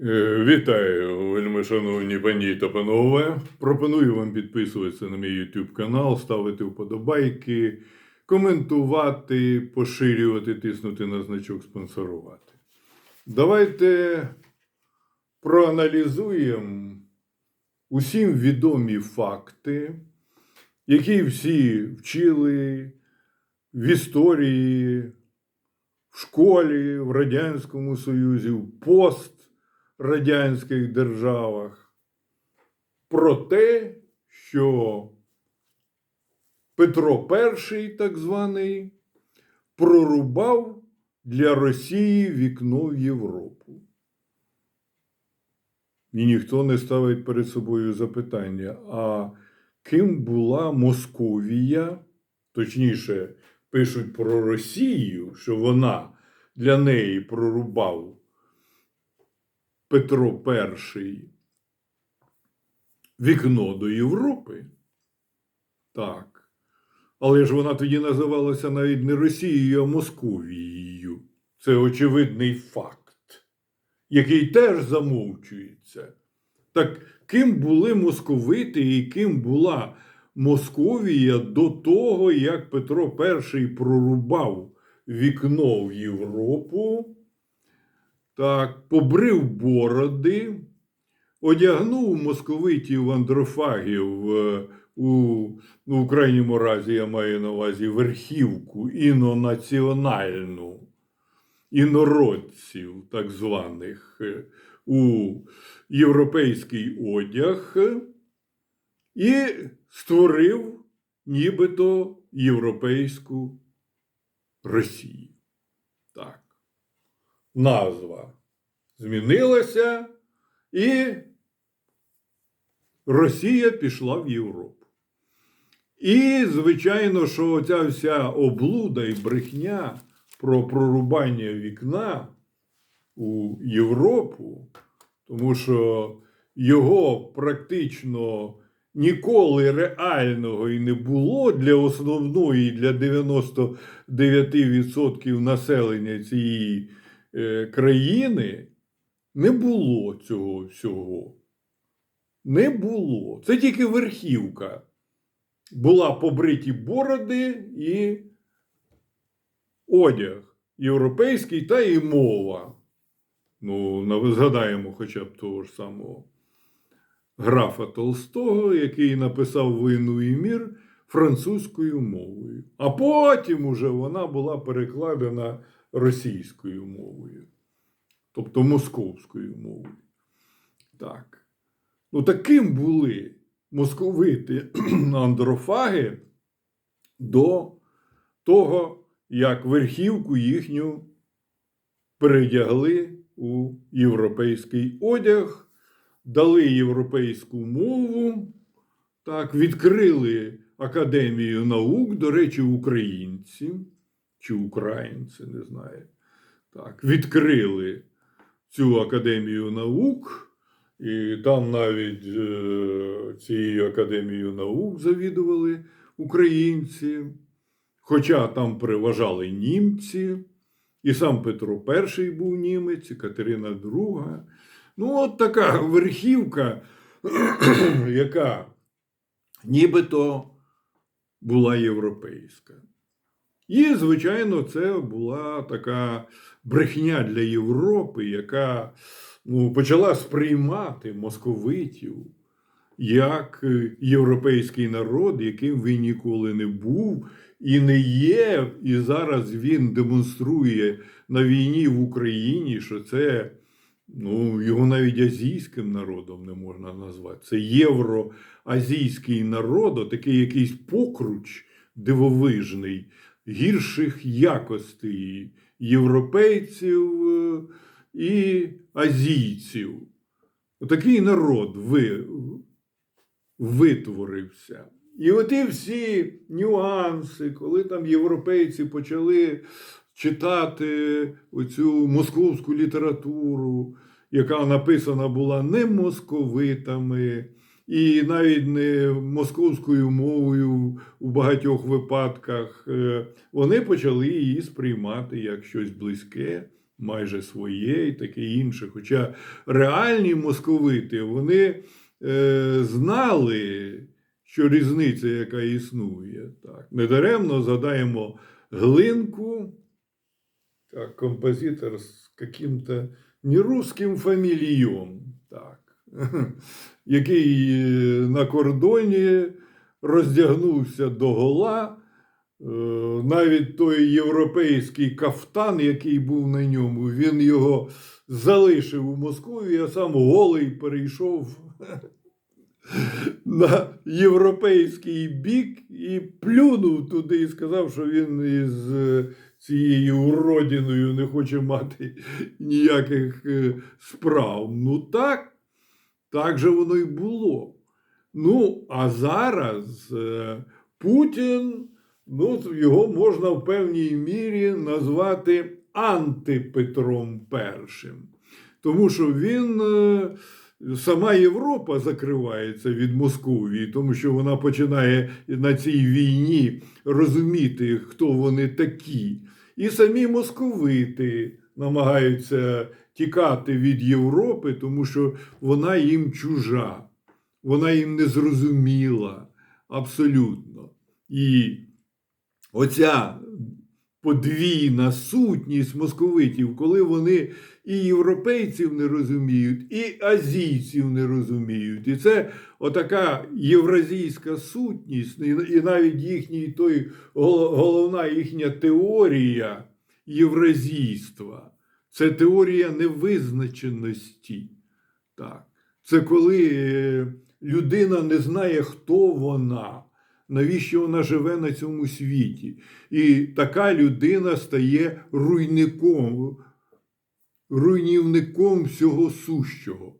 Е, Вітаю, вельми шановні пані та панове. Пропоную вам підписуватися на мій YouTube канал, ставити вподобайки, коментувати, поширювати, тиснути на значок спонсорувати. Давайте проаналізуємо усім відомі факти, які всі вчили в історії, в школі, в Радянському Союзі, в пострадянських державах, про те, що Петро І, так званий, прорубав для Росії вікно в Європу. І ніхто не ставить перед собою запитання, а ким була Московія, точніше, пишуть про Росію, що вона для неї прорубав Петро І вікно до Європи. Так. Але ж вона тоді називалася навіть не Росією, а Московією. Це очевидний факт, який теж замовчується. Так ким були московити і ким була Московія до того, як Петро І прорубав вікно в Європу, так, побрив бороди, одягнув московитів андрофагів е, у, ну, в крайньому разі, я маю на увазі верхівку інонаціональну, інородців, так званих, е, у європейський одяг і створив нібито європейську Росію. Так. Назва змінилася, і Росія пішла в Європу. І, звичайно, що ця вся облуда і брехня про прорубання вікна у Європу, тому що його практично ніколи реального і не було для основної, для 99% населення цієї країни, не було цього всього. Не було. Це тільки верхівка. Була побриті бороди і одяг європейський та і мова. Ну, згадаємо хоча б того ж самого графа Толстого, який написав Війну і мір французькою мовою. А потім уже вона була перекладена російською мовою, тобто московською мовою. Так. Ну, таким були московити андрофаги до того, як верхівку їхню передягли у європейський одяг, дали європейську мову, так, відкрили Академію наук, до речі, українці чи українці, не знаю. Так, відкрили цю Академію наук, і там навіть е, цією Академією наук завідували українці, хоча там переважали німці. І сам Петро І був німець, і Катерина II. Ну, от така верхівка, яка нібито була європейська. І, звичайно, це була така брехня для Європи, яка ну, почала сприймати московитів як е, європейський народ, яким він ніколи не був і не є. І зараз він демонструє на війні в Україні, що це ну, його навіть азійським народом не можна назвати. Це євроазійський народ, такий якийсь покруч дивовижний, гірших якостей європейців е, і азійців. Такий народ ви, витворився. І оті всі нюанси, коли там європейці почали читати оцю московську літературу, яка написана була не московитами, і навіть не московською мовою у багатьох випадках, е, вони почали її сприймати як щось близьке майже своє і таке інше. Хоча реальні московити вони е, знали, що різниця, яка існує. Так. Недаремно згадаємо глинку, так, композитор з каким-то нерусским фамілієм, так, який е, на кордоні роздягнувся до гола. Е, Навіть той європейський кафтан, який був на ньому, він його залишив у Москві, а сам голий перейшов на європейський бік і плюнув туди і сказав, що він із е, цією уродиною не хоче мати ніяких справ. Ну так, так же воно й було. Ну, а зараз е, Путін, ну, його можна в певній мірі назвати антипетром І. Тому що він, е, сама Європа закривається від Московії, тому що вона починає на цій війні розуміти, хто вони такі. І самі московити намагаються тікати від Європи, тому що вона їм чужа, вона їм не зрозуміла абсолютно. І оця подвійна сутність московитів, коли вони і європейців не розуміють, і азійців не розуміють. І це отака євразійська сутність, і навіть їхній той головна їхня теорія євразійства. Це теорія невизначеності. Так. Це коли е, людина не знає, хто вона, навіщо вона живе на цьому світі. І така людина стає руйником, руйнівником всього сущого.